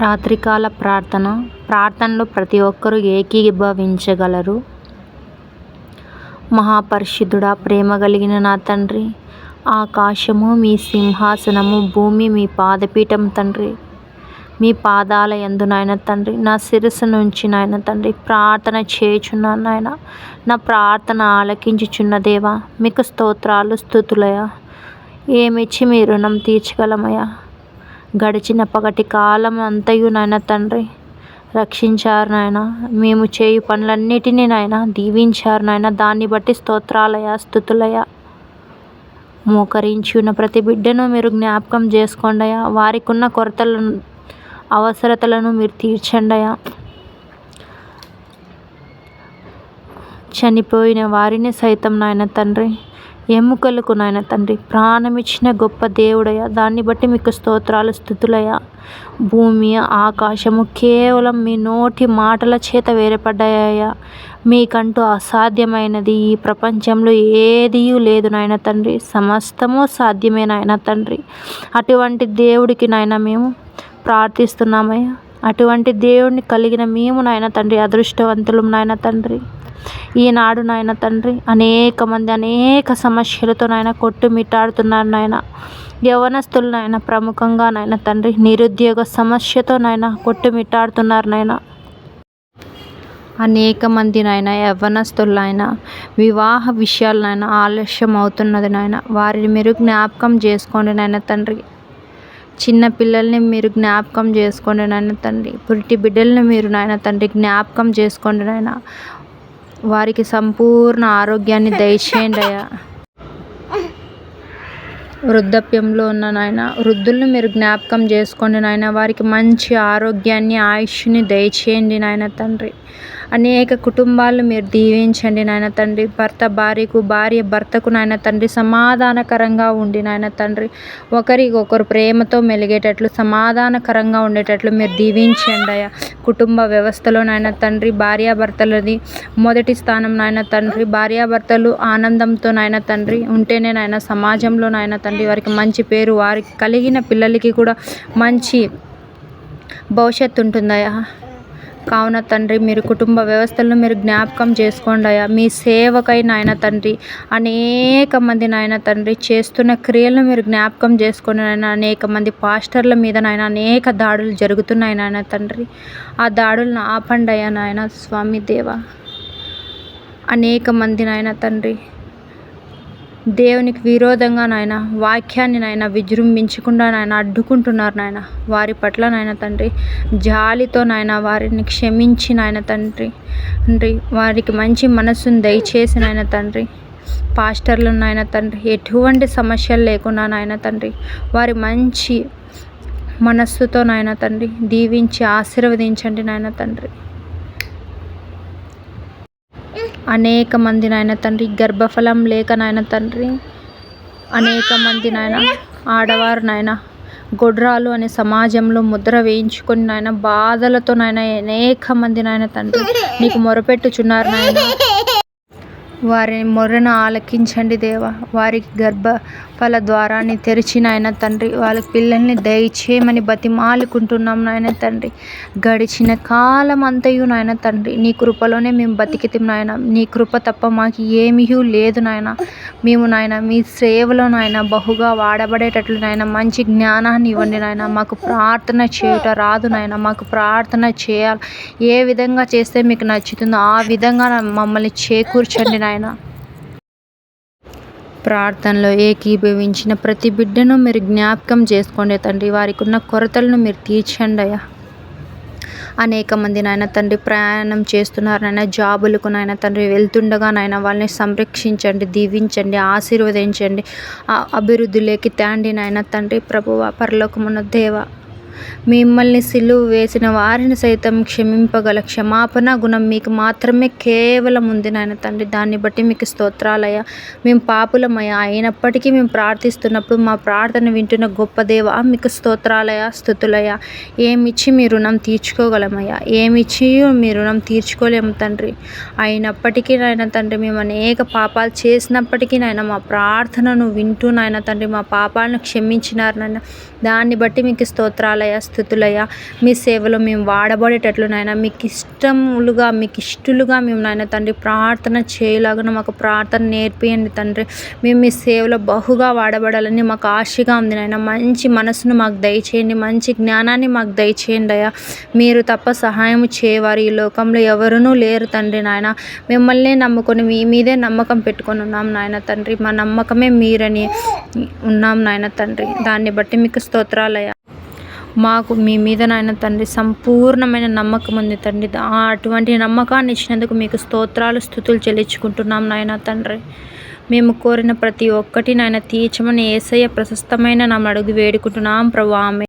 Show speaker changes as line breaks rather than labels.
రాత్రికాల ప్రార్థన ప్రార్థనలో ప్రతి ఒక్కరూ ఏకీభవించగలరు. మహాపరిశుద్ధుడా ప్రేమ కలిగిన నా తండ్రి ఆకాశము మీ సింహాసనము భూమి మీ పాదపీఠం తండ్రి. మీ పాదాల ఎందు నాయన తండ్రి నా శిరస్సు నుంచి నాయన తండ్రి ప్రార్థన చేయుచున్నాను నాయన. నా ప్రార్థన ఆలకించుచున్న దేవా మీకు స్తోత్రాలు స్థుతులయ ఏమిచ్చి మీ రుణం తీర్చగలమయ్యా? గడిచిన పగటి కాలం అంతయు నాయన తండ్రి. రక్షించారు నాయన. మేము చేయు పనులన్నిటినీ నాయన దీవించారు నాయన. దాన్ని బట్టి స్తోత్రాలయ స్థుతులయ. మోకరించి ఉన్న ప్రతి బిడ్డను మీరు జ్ఞాపకం చేసుకోండి అయ్యా. వారికి ఉన్న కొరతలను అవసరతలను మీరు తీర్చండి అయ్యా. చనిపోయిన వారిని సైతం నాయన తండ్రి. ఎముకలకు నాయన తండ్రి ప్రాణమిచ్చిన గొప్ప దేవుడయ్యా. దాన్ని బట్టి మీకు స్తోత్రాలు స్థుతులయ్యా. భూమి ఆకాశము కేవలం మీ నోటి మాటల చేత వేరేపడ్డాయ్యా మీకంటూ అసాధ్యమైనది ఈ ప్రపంచంలో ఏదీ లేదు నాయన తండ్రి. సమస్తము సాధ్యమే నాయన తండ్రి. అటువంటి దేవుడికి నాయన మేము ప్రార్థిస్తున్నామయ్యా. అటువంటి దేవుడిని కలిగిన మేము నాయన తండ్రి అదృష్టవంతులం నాయన తండ్రి. ఈనాడు నాయన తండ్రి అనేక మంది అనేక సమస్యలతో నాయన కొట్టుమిట్టాడుతున్నారు నాయన. యవనస్తులు నాయన ప్రముఖంగా నాయన తండ్రి నిరుద్యోగ సమస్యతో నాయన కొట్టుమిట్టాడుతున్నారు నాయన. అనేక మంది నాయన యవ్వనస్తులు వివాహ విషయాలనైనా ఆలస్యం అవుతున్నది నాయన. వారిని మీరు జ్ఞాపకం చేసుకోండి నాయన తండ్రి. చిన్న పిల్లల్ని మీరు జ్ఞాపకం చేసుకోండి నాయన తండ్రి. పురిటి బిడ్డల్ని మీరు నాయన తండ్రి జ్ఞాపకం చేసుకోండి నాయన. వారికి సంపూర్ణ ఆరోగ్యాన్ని దయచేయండి అయ్యా. వృద్ధాప్యంలో ఉన్న నాయన వృద్ధులను మీరు జ్ఞాపకం చేసుకోండి నాయన. వారికి మంచి ఆరోగ్యాన్ని ఆయుష్ని దయచేయండి నాయన తండ్రి. అనేక కుటుంబాలు మీరు దీవించండి నాయన తండ్రి. భర్త భార్యకు భార్య భర్తకు నాయన తండ్రి. సమాధానకరంగా ఉండి నాయన తండ్రి. ఒకరికొకరు ప్రేమతో మెలిగేటట్లు సమాధానకరంగా ఉండేటట్లు మీరు దీవించండి అయ్యా. కుటుంబ వ్యవస్థలో నాయన తండ్రి భార్యాభర్తలది మొదటి స్థానం నాయన తండ్రి. భార్యాభర్తలు ఆనందంతో నాయన తండ్రి. ఉంటేనే నాయన సమాజంలో నాయన తండ్రి వారికి మంచి పేరు వారికి కలిగిన పిల్లలకి కూడా మంచి భవిష్యత్తు ఉంటుందయ్యా. కావున తండ్రి మీరు కుటుంబ వ్యవస్థలను మీరు జ్ఞాపకం చేసుకోండి అయ్యా. మీ సేవకై నాయన తండ్రి అనేక మంది నాయన తండ్రి చేస్తున్న క్రియలను మీరు జ్ఞాపకం చేసుకుని నాయన అనేక మంది పాస్టర్ల మీద నాయన అనేక దాడులు జరుగుతున్నాయి నాయన తండ్రి. ఆ దాడులను ఆపండి అయ్యా నాయన స్వామి దేవ. అనేక మంది నాయన తండ్రి దేవునికి విరోధంగా నాయన వాక్యాన్ని నాయన విజృంభించకుండా నాయన అడ్డుకుంటున్నారు నాయన. వారి పట్ల నాయన తండ్రి జాలితో నాయన వారిని క్షమించి నాయన తండ్రి. తండ్రి వారికి మంచి మనస్సును దయచేసి నాయన తండ్రి. పాస్టర్లు నాయన తండ్రి ఎటువంటి సమస్యలు లేకుండా నాయన తండ్రి. వారి మంచి మనస్సుతో నాయన తండ్రి దీవించి ఆశీర్వదించండి నాయన తండ్రి. అనేక మంది నాయన తండ్రి గర్భఫలం లేక నాయన తండ్రి అనేక మంది నాయన ఆడవారు నాయన గొడ్రాలు అనే సమాజంలో ముద్ర వేయించుకొని నాయన బాధలతో నాయన అనేక మంది నాయన తండ్రి నీకు మొరపెట్టుచున్నారు నాయన. వారి మొర్రను ఆలకించండి దేవా. వారికి గర్భఫల ద్వారాన్ని తెరిచి నాయన తండ్రి. వాళ్ళ పిల్లల్ని దయచేయమని బతిమాలుకుంటున్నాం నాయన తండ్రి. గడిచిన కాలం అంతయు నాయన తండ్రి. నీ కృపలోనే మేము బతికితం నాయన. నీ కృప తప్ప మాకు ఏమీ లేదు నాయన. మేము నాయన మీ సేవలో నాయన బహుగా వాడబడేటట్లు నాయన మంచి జ్ఞానాన్ని ఇవ్వండి నాయన. మాకు ప్రార్థన చేయుట రాదు నాయన. మాకు ప్రార్థన చేయాలి. ఏ విధంగా చేస్తే మీకు నచ్చుతుందో ఆ విధంగా మమ్మల్ని చేకూర్చండి నాయన. ప్రార్థనలో ఏకీభవించిన ప్రతి బిడ్డను మీరు జ్ఞాపకం చేసుకోండి తండ్రి. వారికి ఉన్న కొరతలను మీరు తీర్చండి అయ్యా. అనేక మంది నాయన తండ్రి ప్రయాణం చేస్తున్నారు నాయన జాబులకు నాయన తండ్రి వెళ్తుండగా నాయన వాళ్ళని సంరక్షించండి దీవించండి ఆశీర్వదించండి అభివృద్ధిలోకి తాండి నాయన తండ్రి. ప్రభువ పరలోకమున్న దేవ మిమ్మల్ని సిలువ వేసిన వారిని సైతం క్షమింపగల క్షమాపణ గుణం మీకు మాత్రమే కేవలం ఉంది నాయన తండ్రి. దాన్ని బట్టి మీకు స్తోత్రాలయ మేము పాపులమయ్యా. అయినప్పటికీ మేము ప్రార్థిస్తున్నప్పుడు మా ప్రార్థన వింటున్న గొప్ప దేవ మీకు స్తోత్రాలయ స్థుతులయ ఏమిచ్చి మీ రుణం తీర్చుకోగలమయ్యా? ఏమిచ్చి మీ రుణం తీర్చుకోలేము తండ్రి. అయినప్పటికీ నాయన తండ్రి మేము అనేక పాపాలు చేసినప్పటికీ నాయన మా ప్రార్థనను వింటూ నాయన తండ్రి మా పాపాలను క్షమించినారు నాయన. దాన్ని బట్టి మీకు స్తోత్రాలయ స్థుతులయ మీ సేవలో మేము వాడబడేటట్లు నాయన. మీకు ఇష్టములుగా మీకు ఇష్టలుగా మేము నాయన తండ్రి ప్రార్థన చేయలాగా మాకు ప్రార్థన నేర్పియండి తండ్రి. మేము మీ సేవలో బహుగా వాడబడాలని మాకు ఆశగా ఉంది నాయన. మంచి మనసును మాకు దయచేయండి. మంచి జ్ఞానాన్ని మాకు దయచేయండి అయ్యా. మీరు తప్ప సహాయం చేయవారు ఈ లోకంలో ఎవరునూ లేరు తండ్రి నాయన. మిమ్మల్ని నమ్ముకొని మీ మీదే నమ్మకం పెట్టుకొని ఉన్నాం నాయన తండ్రి. మా నమ్మకమే మీరని ఉన్నాం నాయన తండ్రి. దాన్ని బట్టి మీకు స్తోత్రాలయ్యా. మాకు మీ మీద నాయన తండ్రి సంపూర్ణమైన నమ్మకం ఉంది తండ్రి. ఆ అటువంటి నమ్మకాన్ని ఇచ్చినందుకు మీకు స్తోత్రాలు స్థుతులు చెల్లించుకుంటున్నాం నాయన తండ్రి. మేము కోరిన ప్రతి ఒక్కటి నాయన తీర్చమని ఏసయ్య ప్రశస్తమైన నా అడుగు వేడుకుంటున్నాం. ప్రభు ఆమె